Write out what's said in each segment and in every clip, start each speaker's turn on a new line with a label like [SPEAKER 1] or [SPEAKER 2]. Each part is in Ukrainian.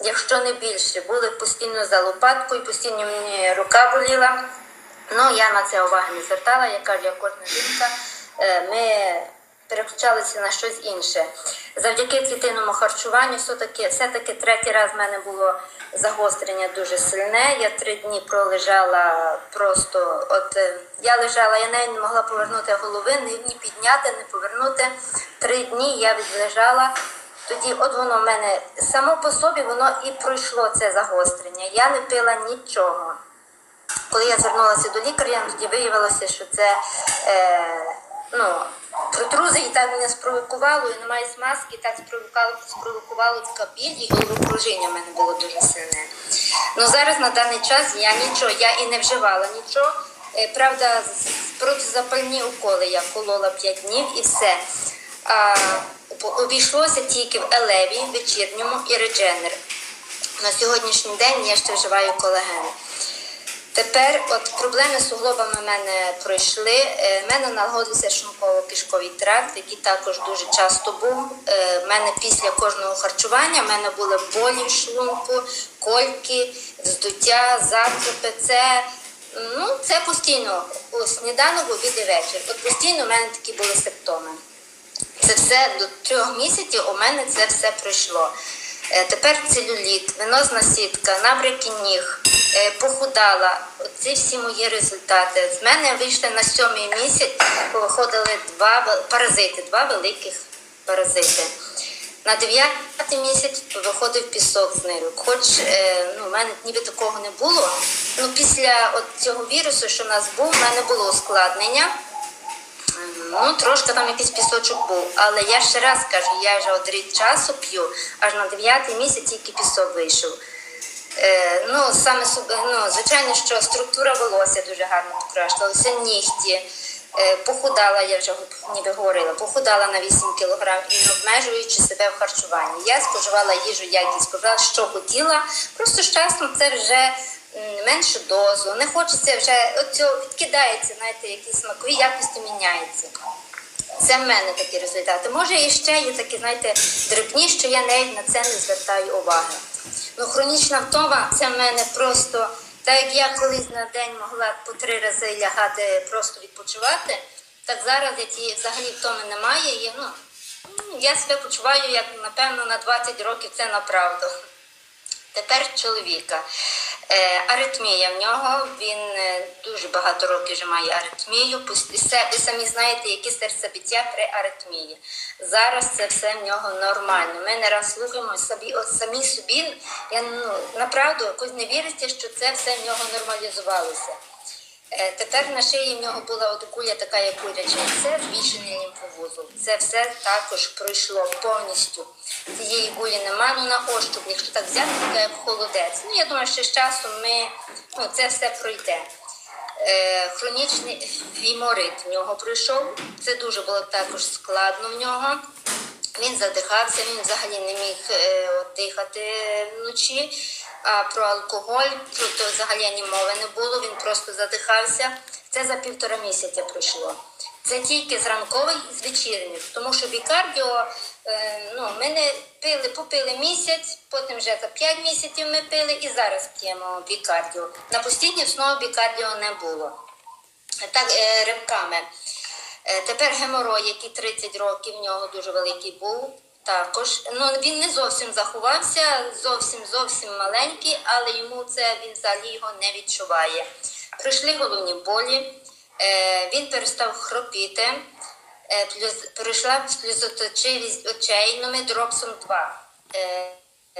[SPEAKER 1] якщо не більше. Були постійно за лопаткою, постійно мені рука боліла. Ну, я на це уваги не звертала, я кажу, як кожна жінка, е, ми переключалися на щось інше. Завдяки клітинному харчуванню, все-таки, все-таки третій раз в мене було загострення дуже сильне. Я три дні пролежала просто, от е, я лежала, я навіть не могла повернути голови, ні, підняти, ні повернути. Три дні я відлежала. Тоді, от воно в мене само по собі воно і пройшло це загострення. Я не пила нічого. Коли я звернулася до лікаря, тоді виявилося, що це е, ну, протрузи, і так мене спровокувало, і немає смазки, і так спровокувало, спровокувало така біль, і головокружіння в мене було дуже сильне. Ну зараз на даний час я нічого, я і не вживала нічого. Е, правда, протизапальні уколи я колола 5 днів і все. А, обійшлося тільки в елеві, вечірньому і редженер. На сьогоднішній день я ще вживаю колаген. Тепер от проблеми з суглобами в мене пройшли. Е, В мене налагодився шлунково-кишковий тракт, який також дуже часто був. Е, В мене після кожного харчування в мене були болі в шлунку, кольки, вздуття, закрепи. Це, ну, це постійно сніданок, обід і вечір. От постійно в мене такі були симптоми. Це все до трьох місяців у мене це все пройшло. Е, Тепер целюліт, венозна сітка, набряки ніг, е, похудала. Ці всі мої результати. З мене вийшли на сьомий місяць, виходили два паразити, два великих паразити. На дев'ятий місяць виходив пісок з нирок. Хоч е, ну, в мене ніби такого не було. Ну, після от цього вірусу, що в нас був, в мене було ускладнення. Ну, трошки там якийсь пісочок був, але я ще раз кажу, я вже от рік часу п'ю, аж на дев'ятий місяць тільки пісок вийшов. Е, ну, саме ну, звичайно, що структура волосся дуже гарно покращилася, нігті. Е, похудала, я вже ніби говорила, похудала на 8 кг і не обмежуючи себе в харчуванні. Я споживала їжу, як і споживала, що хотіла. Просто з часом це вже меншу дозу. Не хочеться вже от відкидається, знаєте, якісь смакові якості міняються. Це в мене такі результати. Може, і ще є такі, знаєте, дрібні, що я навіть на це не звертаю уваги. Ну, хронічна втома це в мене просто, так як я колись на день могла по три рази лягати просто відпочивати, так зараз я ті взагалі втоми немає. І, ну, я себе почуваю, як напевно на 20 років це направду. Тепер чоловіка. Е, аритмія в нього, він е, дуже багато років вже має аритмію. Ви самі знаєте, які серцебиття при аритмії. Зараз це все в нього нормально. Ми не раз слухаємо собі, от самі собі, я ну, направду якось не віриться, що це все в нього нормалізувалося. Е, Тепер на шиї в нього була от куля така, як куряча. Це збільшений лімфовузол. Це все також пройшло повністю. Цієї кулі нема, ну на ощуп, якщо так взяти, така як холодець. Ну я думаю, що з часом ми ну, це все пройде. Е, хронічний фіморит в нього пройшов. Це дуже було також складно в нього. Він задихався, він взагалі не міг е, дихати вночі. А про алкоголь про то взагалі ні мови не було. Він просто задихався. Це за півтора місяця пройшло. Це тільки з ранкових і з вечірніх, тому що бікардіо, е, ну, ми не пили, попили місяць, потім вже за 5 місяців ми пили і зараз п'ємо бікардіо. На постійні знову бікардіо не було. Так, е, ривками. Е, Тепер геморой, який 30 років в нього дуже великий був. Також ну він не зовсім заховався, зовсім зовсім маленький, але йому це він взагалі його не відчуває. Прийшли головні болі, е, він перестав хропіти, е, плюс, прийшла сльозоточивість очей, ну ми дропсом 2 е,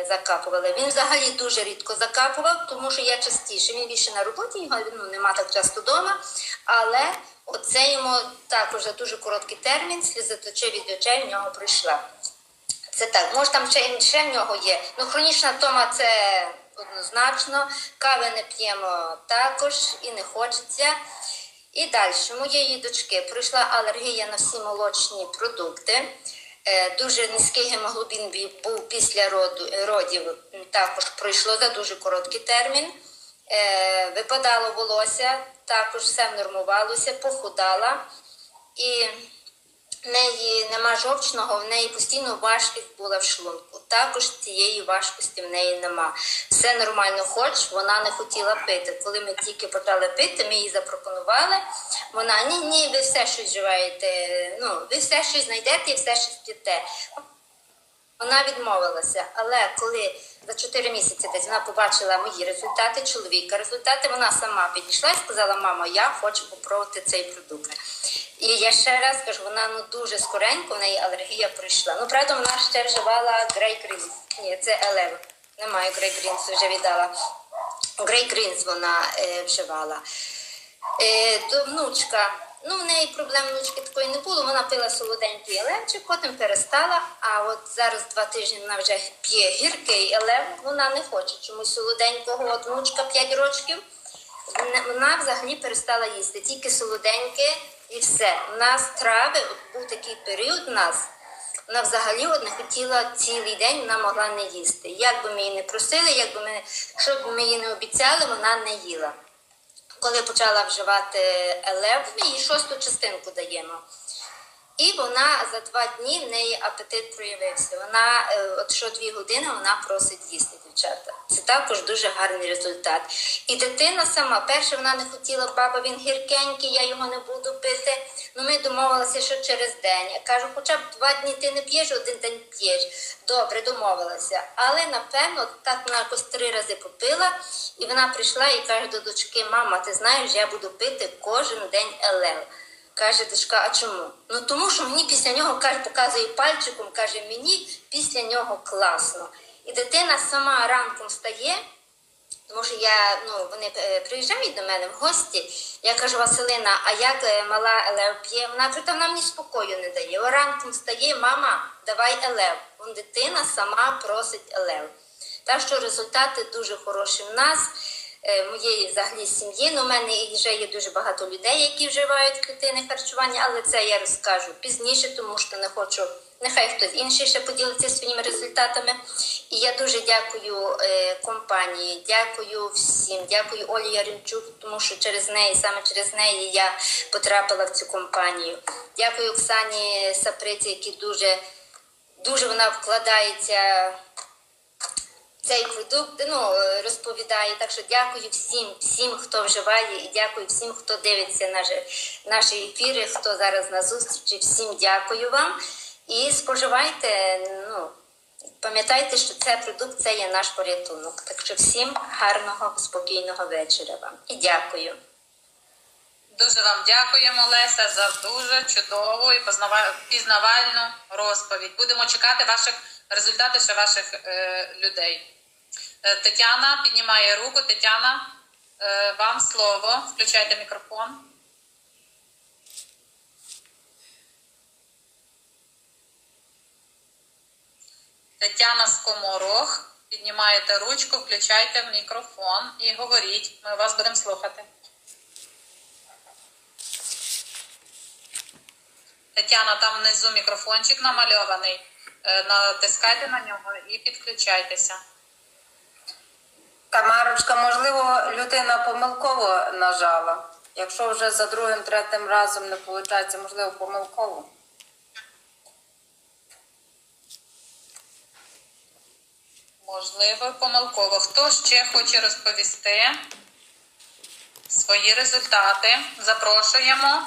[SPEAKER 1] закапували. Він взагалі дуже рідко закапував, тому що я частіше. Він більше на роботі, його ну, нема так часто вдома. Але оце йому також за дуже короткий термін сльозоточивість очей в нього прийшла. Це так, може там ще, ще в нього є. Ну, хронічна втома це однозначно. Кави не п'ємо також і не хочеться. І далі, моєї дочки пройшла алергія на всі молочні продукти. Е, Дуже низький гемоглобін був після роду, родів, також пройшло за дуже короткий термін. Е, Випадало волосся, також все нормувалося, похудала. І в неї нема жовчного, в неї постійно важкість була в шлунку. Також цієї важкості в неї нема. Все нормально, хоч вона не хотіла пити. Коли ми тільки почали пити, ми їй запропонували. Вона ні, ні, ви все щось живаєте. ну ви все щось знайдете і все щось п'єте. Вона відмовилася, але коли за 4 місяці десь вона побачила мої результати, чоловіка результати, вона сама підійшла і сказала: мамо, я хочу попробувати цей продукт. І я ще раз кажу, вона ну дуже скоренько, в неї алергія пройшла. Ну, правда, вона ще вживала Грей Грінс. Ні, це Елев. Немає Грей Грінс, вже віддала. Грей Грінс вона е, вживала. Е, то внучка, ну в неї проблем внучки такої не було. Вона пила солоденький елевчик, потім перестала. А от зараз два тижні вона вже п'є гіркий елев, вона не хоче чомусь солоденького. От внучка 5 років. Вона взагалі перестала їсти, тільки солоденьке і все. У нас трави, от був такий період у нас. Вона взагалі от не хотіла цілий день, вона могла не їсти. Як би ми її не просили, як би ми, що б ми їй не обіцяли, вона не їла коли почала вживати елев, ми їй шосту частинку даємо. І вона за два дні в неї апетит проявився. Вона е, от що дві години вона просить їсти, дівчата. Це також дуже гарний результат. І дитина сама, перше вона не хотіла, баба, він гіркенький, я його не буду пити. Ну ми домовилися, що через день. Я кажу, хоча б два дні ти не п'єш, один день п'єш. Добре, домовилася. Але напевно так вона якось три рази попила, і вона прийшла і каже до дочки: Мама, ти знаєш, я буду пити кожен день елев. Каже дочка, а чому? Ну тому що мені після нього каже, показує пальчиком, каже, мені після нього класно. І дитина сама ранком встає, тому що я, ну, вони е, приїжджають до мене в гості. Я кажу, Василина, а як е, мала Елев п'є? Вона каже, та вона мені спокою не дає. О, ранком встає, мама, давай Елев. Вон дитина сама просить Елев. Так що результати дуже хороші в нас, моєї взагалі сім'ї. Ну, у мене вже є дуже багато людей, які вживають клітинне харчування, але це я розкажу пізніше, тому що не хочу. Нехай хтось інший ще поділиться своїми результатами. І я дуже дякую е, компанії, дякую всім, дякую Олі Яремчук, тому що через неї, саме через неї я потрапила в цю компанію. Дякую Оксані Саприці, які дуже, дуже вона вкладається цей продукт ну, е, розповідає. Так що дякую всім, всім, хто вживає, і дякую всім, хто дивиться наші, наші ефіри, хто зараз на зустрічі. Всім дякую вам. І споживайте, ну, пам'ятайте, що цей продукт це є наш порятунок. Так що всім гарного, спокійного вечора вам. І дякую.
[SPEAKER 2] Дуже вам дякуємо, Леся, за дуже чудову і пізнавальну розповідь. Будемо чекати ваших результатів ще ваших е, людей. Е, Тетяна піднімає руку. Тетяна, е, вам слово. Включайте мікрофон. Тетяна Скоморох. Піднімаєте ручку, включайте мікрофон і говоріть. Ми вас будемо слухати. Тетяна, там внизу мікрофончик намальований. Е, Натискайте на нього і підключайтеся.
[SPEAKER 3] Тамарочка, можливо, людина помилково нажала. Якщо вже за другим, третім разом не виходить, можливо, помилково.
[SPEAKER 2] Можливо, помилково. Хто ще хоче розповісти свої результати? Запрошуємо.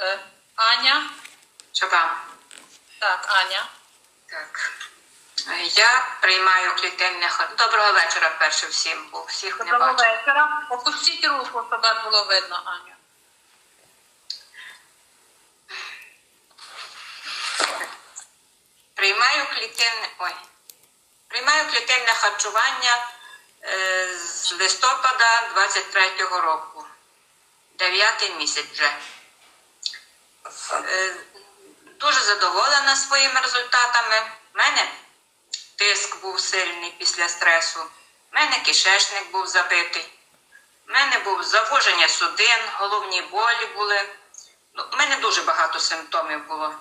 [SPEAKER 2] Е, Аня.
[SPEAKER 4] Чаба.
[SPEAKER 2] Так, Аня.
[SPEAKER 4] Так. Я приймаю клітинне хар- Доброго вечора перше всім, бо всіх не
[SPEAKER 2] Доброго
[SPEAKER 4] бачу.
[SPEAKER 2] вечора. Опустіть руку, щоб вас було видно, Аня.
[SPEAKER 4] Приймаю клітинне. Ой. Приймаю клітинне харчування е, з листопада 23-го року. Дев'ятий місяць вже. Е, дуже задоволена своїми результатами. У мене тиск був сильний після стресу. У мене кишечник був забитий. У мене був завуження судин, головні болі були. Ну, у мене дуже багато симптомів було.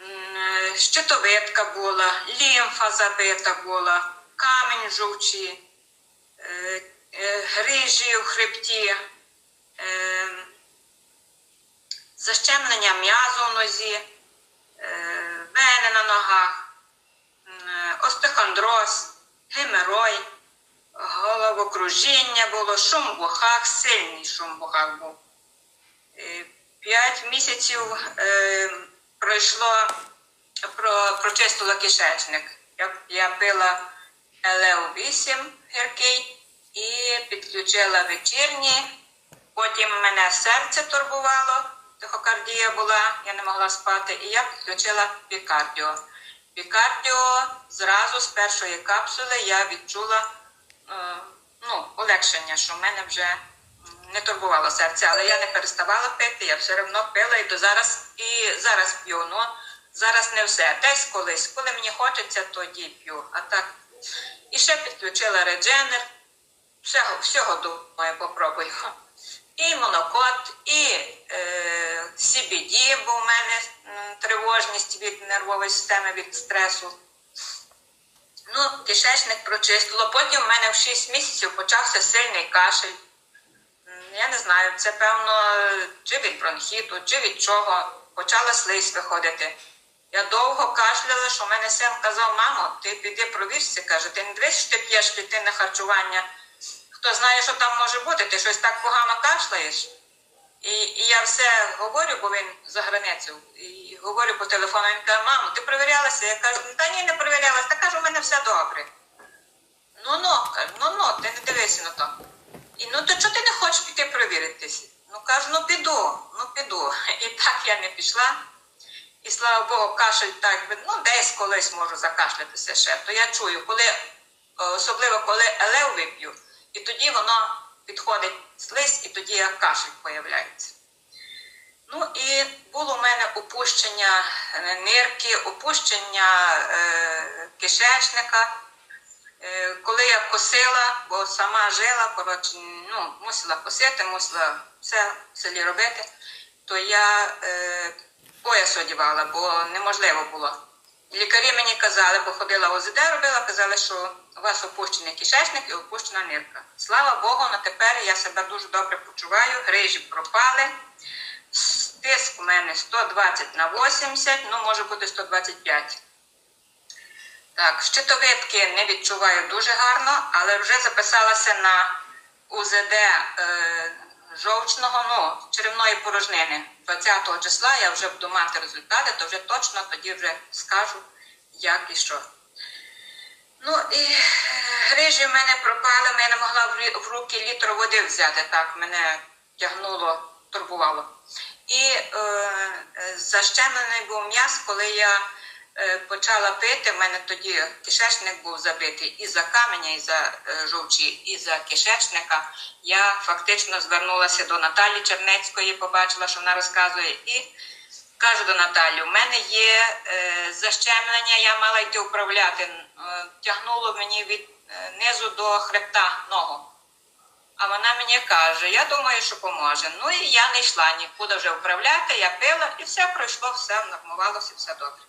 [SPEAKER 4] Е, Щитовидка була, лімфа забита була, камінь в жовчі, е, е, грижі у хребті, защемлення м'язу в нозі, вени на ногах, е, остеохондроз, геморой, головокружіння було, шум в ухах, сильний шум в ухах був. Е, П'ять місяців е, пройшло, про, прочистила кишечник. Я, я пила ЛЕО-8 гіркий і підключила вечірні. Потім мене серце турбувало, тихокардія була, я не могла спати, і я підключила пікардіо. Пікардіо зразу з першої капсули я відчула е, ну, полегшення, що в мене вже не турбувало серце, але я не переставала пити, я все одно пила і до зараз, і зараз п'ю. Ну, зараз не все. Десь колись, коли мені хочеться, тоді п'ю. А так. І ще підключила редженер. Всього, всього думаю, попробую. І монокот, і е, бо в мене тривожність від нервової системи, від стресу. Ну, кишечник прочистило. Потім в мене в 6 місяців почався сильний кашель. Я не знаю, це певно чи від бронхіту, чи від чого. Почала слизь виходити. Я довго кашляла, що в мене син казав, мамо, ти піди провірся, каже, ти не дивись, що ти п'єш клітинне харчування. Хто знає, що там може бути, ти щось так погано кашляєш. І, і я все говорю, бо він за границю, і говорю по телефону, він каже, мамо, ти перевірялася? Я кажу, та ні, не перевірялася, та кажу, у мене все добре. Ну ну, кажу, ну ну, ти не дивися на то. І ну то чого ти не хочеш піти перевіритися? Ну кажу, ну піду, ну піду. І так я не пішла. І слава Богу, кашель так, би, ну десь колись можу закашлятися ще. То я чую, коли, е, особливо коли елев вип'ю, і тоді воно підходить слизь, і тоді як кашель появляється. Ну і було у мене опущення е, нирки, опущення е, кишечника. Е, коли я косила, бо сама жила, коротше, ну, мусила косити, мусила все в селі робити, то я е, пояс одягала, бо неможливо було. Лікарі мені казали, бо ходила ОЗД, робила, казали, що у вас опущений кишечник і опущена нирка. Слава Богу, на тепер я себе дуже добре почуваю, грижі пропали. Тиск у мене 120 на 80, ну може бути 125. Так, щитовидки не відчуваю дуже гарно, але вже записалася на УЗД е, жовчного, ну, черевної порожнини. 20 числа я вже буду мати результати, то вже точно тоді вже скажу, як і що. Ну і е, грижі в мене пропали, я не могла в руки літр води взяти, так мене тягнуло, турбувало. І е, защемлений був м'яз, коли я е, почала пити, в мене тоді кишечник був забитий і за каменя, і за е, жовчі, і за кишечника. Я фактично звернулася до Наталі Чернецької, побачила, що вона розказує, і кажу до Наталі, у мене є е, защемлення, я мала йти управляти. Е, тягнуло мені від е, низу до хребта ногу. А вона мені каже, я думаю, що поможе. Ну і я не йшла нікуди вже вправляти, я пила і все пройшло, все нормувалося, все добре.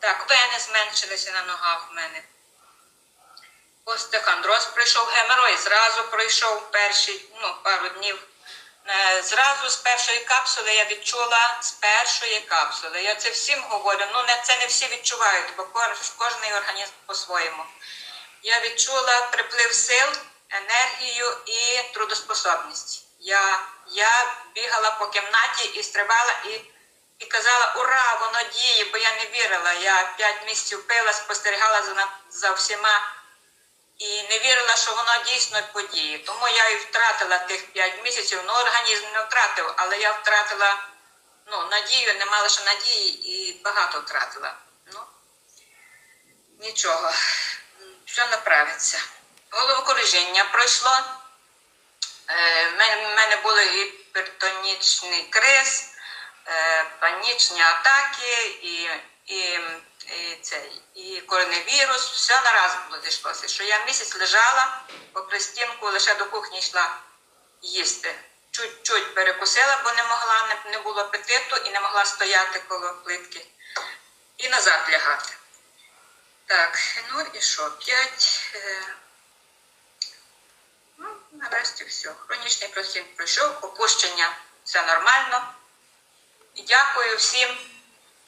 [SPEAKER 4] Так, вени зменшилися на ногах в мене. Остеохондроз пройшов геморой, зразу пройшов перші ну, пару днів. Е, Зразу з першої капсули я відчула з першої капсули. Я це всім говорю. Ну не це не всі відчувають, бо кож- кожний організм по-своєму. Я відчула приплив сил, енергію і трудоспособність. Я, я бігала по кімнаті і стрибала і, і казала Ура, воно діє, бо я не вірила. Я п'ять місяців пила, спостерігала за, за всіма і не вірила, що воно дійсно подіє. Тому я і втратила тих п'ять місяців. Ну, організм не втратив, але я втратила ну, надію, не мала ще надії і багато втратила. Ну, нічого, все направиться. Головокружіння пройшло. Е, в мене були гіпертонічний криз, е, панічні атаки і, і, і, цей, і коронавірус. Все нараз було зійшлося. Що я місяць лежала по пристінку, лише до кухні йшла їсти. Чуть-чуть перекусила, бо не могла, не, не було апетиту і не могла стояти коло плитки. І назад лягати. Так, ну і що? П'ять. Е, Ну, нарешті все. Хронічний прохід пройшов, опущення все нормально. І дякую всім.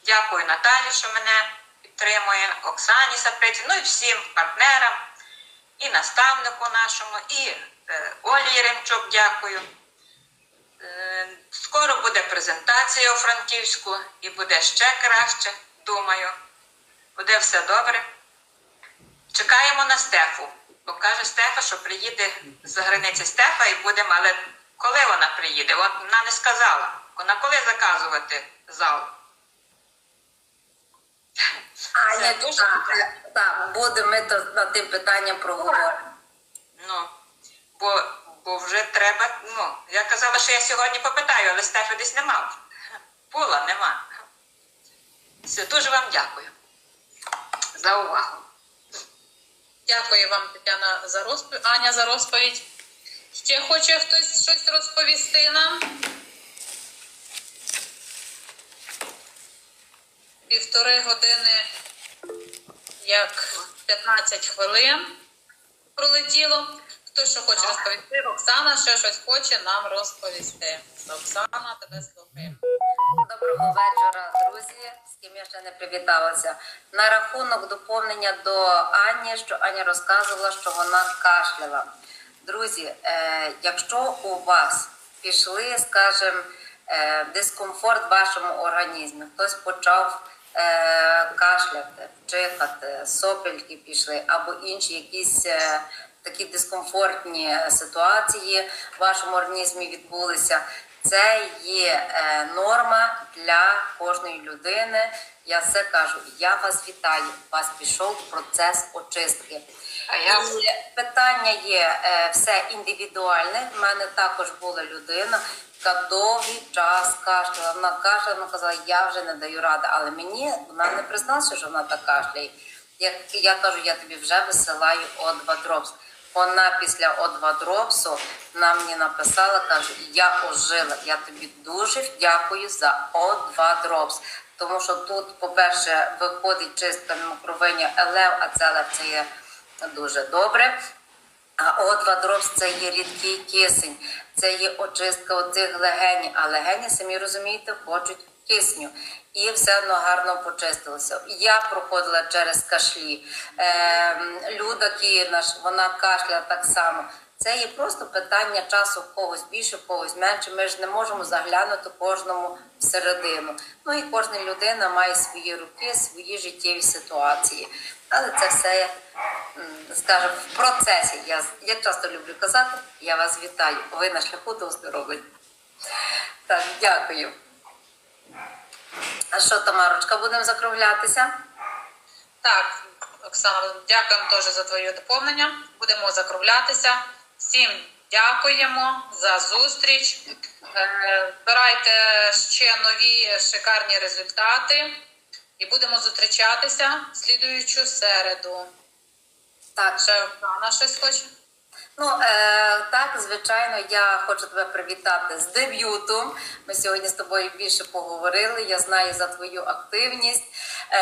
[SPEAKER 4] Дякую Наталі, що мене підтримує, Оксані Саприці, ну і всім партнерам, і наставнику нашому, і е, Олі Єремчук дякую. Е, Скоро буде презентація у Франківську і буде ще краще, думаю. Буде все добре. Чекаємо на Стефу. Бо каже Стефа, що приїде з границі Стефа і будемо, але коли вона приїде? Вона не сказала. На коли заказувати зал?
[SPEAKER 3] Аня,
[SPEAKER 4] дуже
[SPEAKER 3] так, так, буде, ми то над тим питанням проговоримо.
[SPEAKER 4] Ну, бо, бо вже треба. Ну, я казала, що я сьогодні попитаю, але Стефи десь нема. Була, нема. Все, дуже вам дякую за увагу.
[SPEAKER 2] Дякую вам, Тетяна, за розповідь. Аня за розповідь. Ще хоче хтось щось розповісти нам? Півтори години, як 15 хвилин пролетіло. Хто що хоче розповісти? Оксана ще щось хоче нам розповісти. Оксана, тебе слухаємо.
[SPEAKER 3] Доброго вечора, друзі, з ким я ще не привіталася. На рахунок доповнення до Ані, що Аня розказувала, що вона кашляла. Друзі, е, якщо у вас пішли, скажімо, е, дискомфорт в вашому організмі, хтось почав кашляти, чихати, сопельки пішли, або інші якісь е, такі дискомфортні ситуації в вашому організмі відбулися. Це є е, норма для кожної людини. Я все кажу, я вас вітаю. У вас пішов процес очистки.
[SPEAKER 4] А я-
[SPEAKER 3] І питання є е, все індивідуальне. У мене також була людина, яка довгий час кашляла. Вона кашляла, вона казала, я вже не даю ради. Але мені вона не призналася, що вона так кашляє. Я, я кажу, я тобі вже висилаю О2 Дропс. Вона після О2 Дропсу вона мені написала, каже, я ожила. Я тобі дуже дякую за О2 Дропс. Тому що тут, по-перше, виходить чистка мікровиня елев, а це елев це є дуже добре. А О2 це є рідкий кисень, це є очистка оцих легенів. А легені, самі розумієте, хочуть кисню. І все одно гарно почистилося. Я проходила через кашлі. Е, Люда Кірнаш, вона кашляла так само. Це є просто питання часу в когось більше, в когось менше. Ми ж не можемо заглянути кожному всередину. Ну і кожна людина має свої руки, свої життєві ситуації. Але це все, скажімо, в процесі. Я, я часто люблю казати, я вас вітаю. Ви на шляху до оздоровлення. Так, дякую. А що, Тамарочка, будемо закруглятися?
[SPEAKER 2] Так, Оксана, дякуємо теж за твоє доповнення. Будемо закруглятися. Всім дякуємо за зустріч. Е, Збирайте ще нові шикарні результати і будемо зустрічатися в слідуючу середу.
[SPEAKER 3] Так,
[SPEAKER 2] Ще Оксана щось хоче?
[SPEAKER 3] Ну е, так, звичайно, я хочу тебе привітати з дебютом. Ми сьогодні з тобою більше поговорили. Я знаю за твою активність. Е,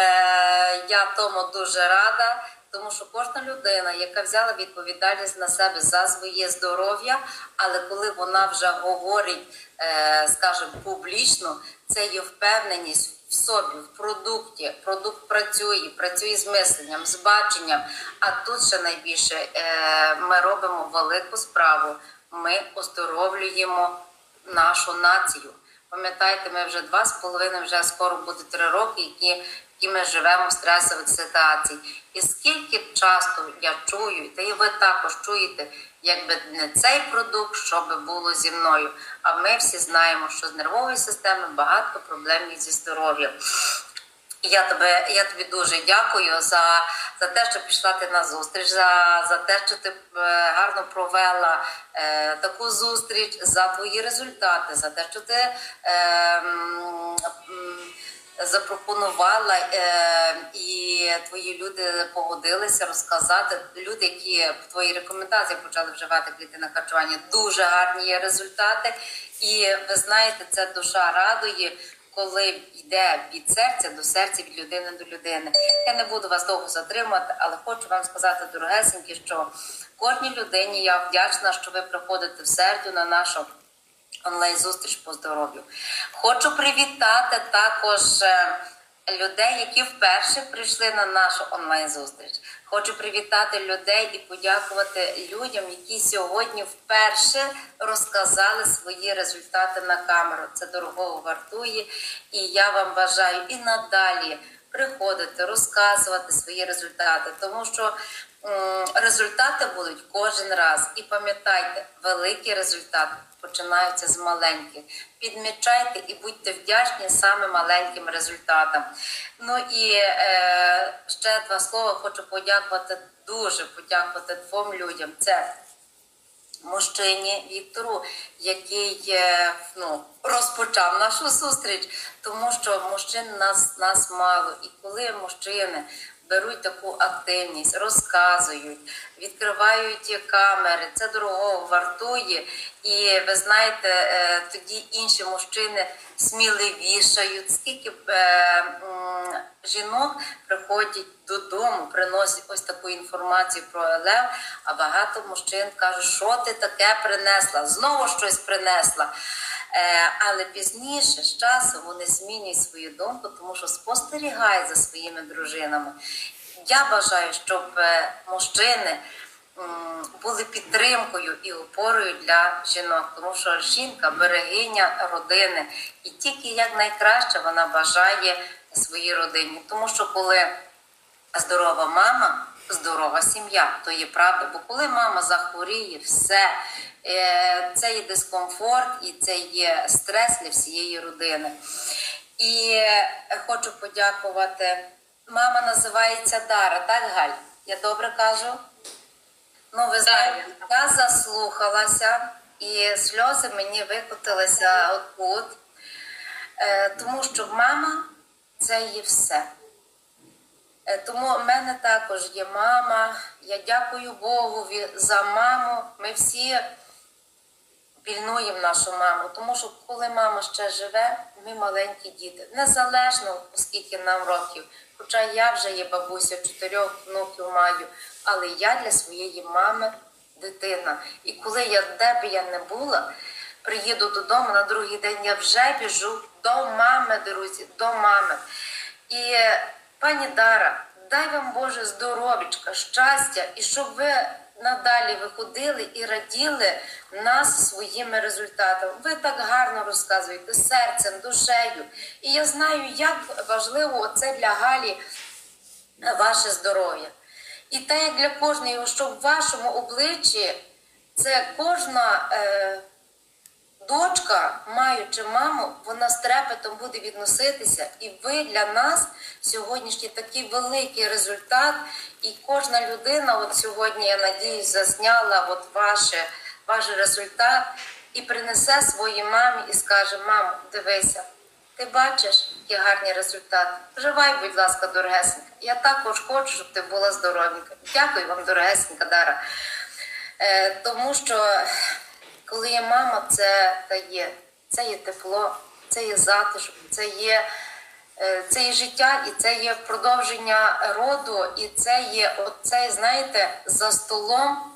[SPEAKER 3] я тому дуже рада, тому що кожна людина, яка взяла відповідальність на себе за своє здоров'я, але коли вона вже говорить, е, скажімо, публічно, це є впевненість в собі, в продукті. Продукт працює, працює з мисленням, з баченням. А тут ще найбільше е, ми робимо велику справу. Ми оздоровлюємо нашу націю. Пам'ятаєте, ми вже два з половиною, вже скоро буде три роки, які, які ми живемо в стресових ситуацій. І скільки часто я чую, та і ви також чуєте, якби не цей продукт, що би було зі мною. А ми всі знаємо, що з нервовою системою багато проблем і зі здоров'ям. Я тебе, я тобі дуже дякую за, за те, що пішла ти на зустріч, за, за те, що ти е, гарно провела е, таку зустріч, за твої результати, за те, що ти е, м, запропонувала е, і твої люди погодилися розказати. Люди, які в твої рекомендації почали вживати клітинне харчування, дуже гарні є результати. І ви знаєте, це душа радує коли йде від серця до серця, від людини до людини. Я не буду вас довго затримувати, але хочу вам сказати, дорогесенькі, що кожній людині я вдячна, що ви приходите в середу на нашу онлайн-зустріч по здоров'ю. Хочу привітати також е, людей, які вперше прийшли на нашу онлайн-зустріч. Хочу привітати людей і подякувати людям, які сьогодні вперше розказали свої результати на камеру. Це дорогого вартує. І я вам бажаю і надалі приходити, розказувати свої результати, тому що результати будуть кожен раз. І пам'ятайте, великі результати починаються з маленьких. Підмічайте і будьте вдячні саме маленьким результатам. Ну і е, ще два слова хочу подякувати, дуже подякувати двом людям. Це мужчині Віктору, який е, ну, розпочав нашу зустріч, тому що мужчин нас, нас мало. І коли мужчини беруть таку активність, розказують, відкривають камери, це дорого вартує. І ви знаєте, е, тоді інші мужчини сміливішають, скільки е, жінок приходять додому, приносять ось таку інформацію про ЛЕВ, а багато мужчин кажуть, що ти таке принесла, знову щось принесла. Е, але пізніше з часом вони змінюють свою думку, тому що спостерігають за своїми дружинами. Я бажаю, щоб е, мужчини були підтримкою і опорою для жінок, тому що жінка берегиня родини, і тільки як найкраще вона бажає своїй родині. Тому що коли здорова мама, здорова сім'я, то є правда. Бо коли мама захворіє, все е, це є дискомфорт і це є стрес для всієї родини. І е, хочу подякувати. Мама називається Дара, так, Галь? Я добре кажу? Ну, ви знаєте, я заслухалася, і сльози мені викотилися отут, е, тому що мама це є все. Е, Тому в мене також є мама. Я дякую Богові за маму. Ми всі пільнуємо нашу маму, тому що коли мама ще живе, ми маленькі діти. Незалежно, оскільки нам років. Хоча я вже є бабуся, чотирьох внуків маю, але я для своєї мами дитина. І коли я де би я не була, приїду додому на другий день, я вже біжу до мами, друзі, до мами. І пані Дара, дай вам Боже здоров'ячка, щастя, і щоб ви надалі виходили і раділи нас своїми результатами. Ви так гарно розказуєте серцем, душею. І я знаю, як важливо це для Галі ваше здоров'я. І те, як для кожної, щоб в вашому обличчі це кожна. Е, дочка, маючи маму, вона з трепетом буде відноситися, і ви для нас сьогоднішній такий великий результат. І кожна людина, от сьогодні, я надіюсь, засняла от ваше, ваш результат і принесе своїй мамі і скаже: мамо, дивися, ти бачиш, які гарні результати. Вживай, будь ласка, дорогесенька. Я також хочу, щоб ти була здоровенька. Дякую вам, дорогесенька Дара. Е, тому що коли є мама, це є, це є тепло, це є затишок, це є, е, це є життя, і це є продовження роду, і це є оцей, знаєте, за столом,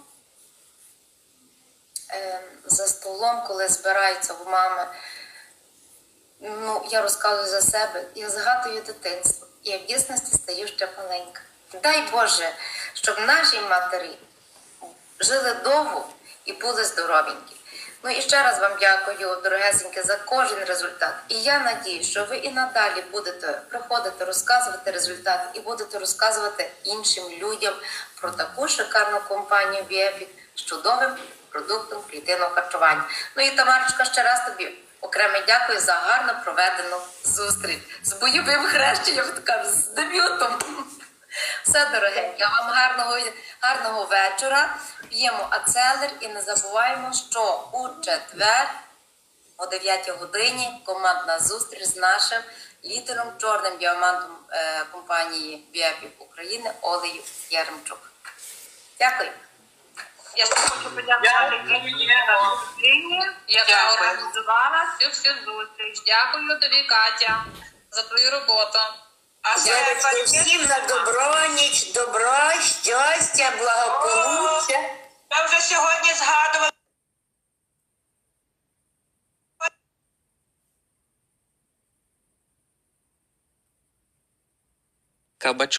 [SPEAKER 3] е, за столом, коли збираються в мами. Ну, я розказую за себе, я згадую дитинство. І я в дійсності стаю ще маленька. Дай Боже, щоб наші матері жили довго і були здоровенькі. Ну і ще раз вам дякую, дорогесеньки, за кожен результат. І я надію, що ви і надалі будете приходити розказувати результати і будете розказувати іншим людям про таку шикарну компанію Біефік з чудовим продуктом клітинного харчування. Ну і Тамарочка, ще раз тобі окреме дякую за гарно проведену зустріч з бойовим хрещенням, така з дебютом. Все, дорогенькі, вам гарного, гарного вечора. П'ємо ацелер і не забуваємо, що у четвер о 9 годині командна зустріч з нашим лідером, чорним діамантом е, компанії Біапік України Олею Яремчук. Дякую.
[SPEAKER 2] Я ще хочу подякувати зустріння, яка організувала цю всю зустріч. Дякую тобі, Катя, за твою роботу.
[SPEAKER 4] А
[SPEAKER 5] Дякую всім на доброніч, добро, щастя, благополуччя.
[SPEAKER 4] Ми вже сьогодні згадували.
[SPEAKER 6] Кабач.